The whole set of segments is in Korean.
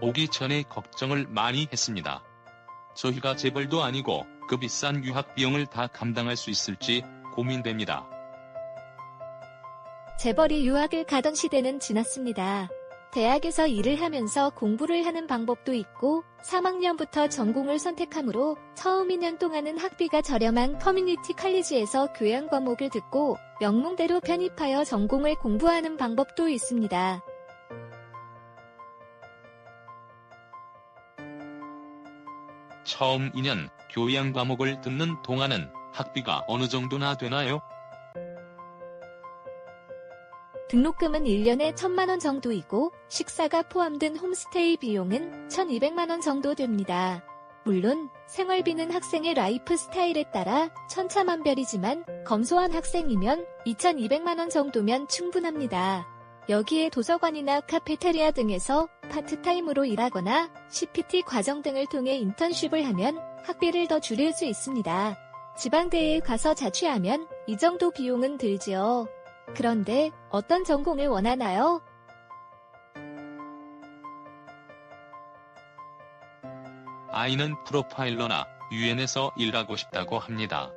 오기 전에 걱정을 많이 했습니다. 저희가 재벌도 아니고 그 비싼 유학 비용을 다 감당할 수 있을지 고민됩니다. 재벌이 유학을 가던 시대는 지났습니다. 대학에서 일을 하면서 공부를 하는 방법도 있고 3학년부터 전공을 선택하므로 처음 2년 동안은 학비가 저렴한 커뮤니티 칼리지에서 교양 과목을 듣고 명문대로 편입하여 전공을 공부하는 방법도 있습니다. 처음 2년 교양 과목을 듣는 동안은 학비가 어느 정도나 되나요? 등록금은 1년에 1천만원 정도이고 식사가 포함된 홈스테이 비용은 1200만원 정도 됩니다. 물론 생활비는 학생의 라이프 스타일에 따라 천차만별이지만 검소한 학생이면 2200만원 정도면 충분합니다. 여기에 도서관이나 카페테리아 등에서 파트타임으로 일하거나 CPT 과정 등을 통해 인턴십을 하면 학비를 더 줄일 수 있습니다. 지방대회에 가서 자취하면 이 정도 비용은 들지요. 그런데 어떤 전공을 원하나요? 아이는 프로파일러나 유엔에서 일하고 싶다고 합니다.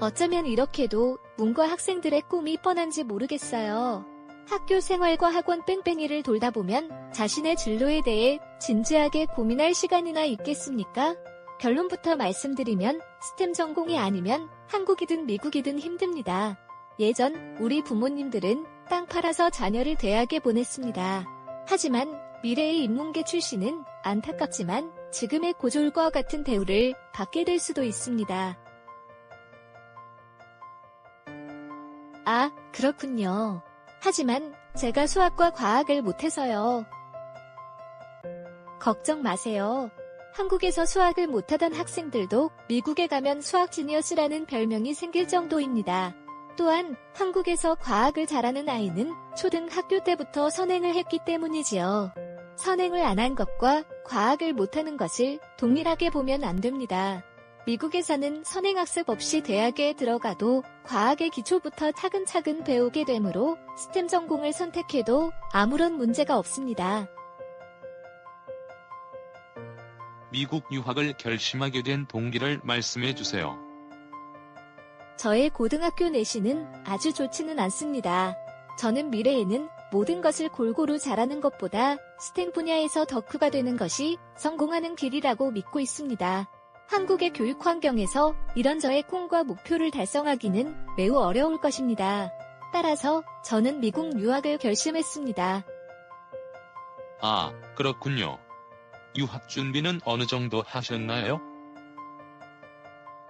어쩌면 이렇게도 문과 학생들의 꿈이 뻔한지 모르겠어요. 학교 생활과 학원 뺑뺑이를 돌다 보면 자신의 진로에 대해 진지하게 고민할 시간이나 있겠습니까? 결론부터 말씀드리면 스템 전공이 아니면 한국이든 미국이든 힘듭니다. 예전 우리 부모님들은 땅 팔아서 자녀를 대학에 보냈습니다. 하지만 미래의 인문계 출신은 안타깝지만 지금의 고졸과 같은 대우를 받게 될 수도 있습니다. 아, 그렇군요. 하지만 제가 수학과 과학을 못해서요. 걱정 마세요. 한국에서 수학을 못하던 학생들도 미국에 가면 수학 지니어스라는 별명이 생길 정도입니다. 또한 한국에서 과학을 잘하는 아이는 초등학교 때부터 선행을 했기 때문이지요. 선행을 안 한 것과 과학을 못하는 것을 동일하게 보면 안 됩니다. 미국에서는 선행학습 없이 대학에 들어가도 과학의 기초부터 차근차근 배우게 되므로 스템 전공을 선택해도 아무런 문제가 없습니다. 미국 유학을 결심하게 된 동기를 말씀해 주세요. 저의 고등학교 내신은 아주 좋지는 않습니다. 저는 미래에는 모든 것을 골고루 잘하는 것보다 스템 분야에서 덕후가 되는 것이 성공하는 길이라고 믿고 있습니다. 한국의 교육 환경에서 이런 저의 꿈과 목표를 달성하기는 매우 어려울 것입니다. 따라서 저는 미국 유학을 결심했습니다. 아, 그렇군요. 유학 준비는 어느 정도 하셨나요?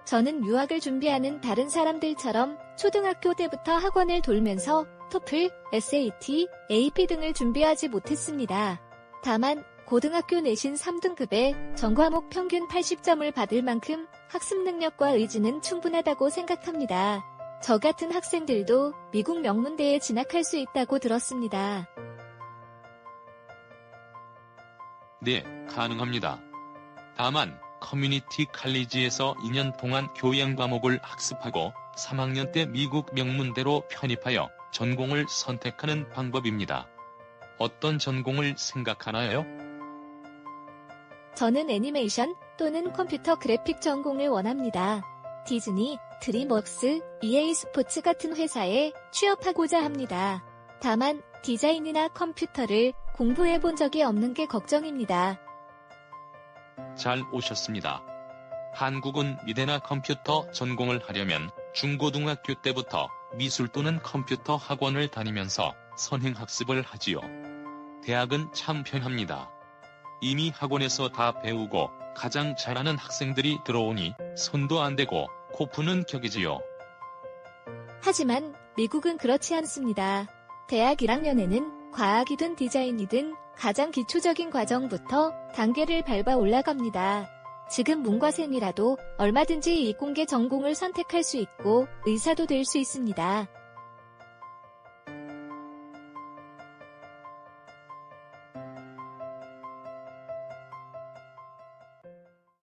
저는 유학을 준비하는 다른 사람들처럼 초등학교 때부터 학원을 돌면서 토플, SAT, AP 등을 준비하지 못했습니다. 다만 고등학교 내신 3등급에 전과목 평균 80점을 받을 만큼 학습 능력과 의지는 충분하다고 생각합니다. 저 같은 학생들도 미국 명문대에 진학할 수 있다고 들었습니다. 네, 가능합니다. 다만 커뮤니티 칼리지에서 2년 동안 교양 과목을 학습하고 3학년 때 미국 명문대로 편입하여 전공을 선택하는 방법입니다. 어떤 전공을 생각하나요? 저는 애니메이션 또는 컴퓨터 그래픽 전공을 원합니다. 디즈니, 드림웍스, EA 스포츠 같은 회사에 취업하고자 합니다. 다만 디자인이나 컴퓨터를 공부해 본 적이 없는 게 걱정입니다. 잘 오셨습니다. 한국은 미대나 컴퓨터 전공을 하려면 중고등학교 때부터 미술 또는 컴퓨터 학원을 다니면서 선행학습을 하지요. 대학은 참 편합니다. 이미 학원에서 다 배우고 가장 잘하는 학생들이 들어오니 손도 안 대고 코 푸는 격이지요. 하지만 미국은 그렇지 않습니다. 대학 1학년에는 과학이든 디자인이든 가장 기초적인 과정부터 단계를 밟아 올라갑니다. 지금 문과생이라도 얼마든지 이공계 전공을 선택할 수 있고 의사도 될 수 있습니다.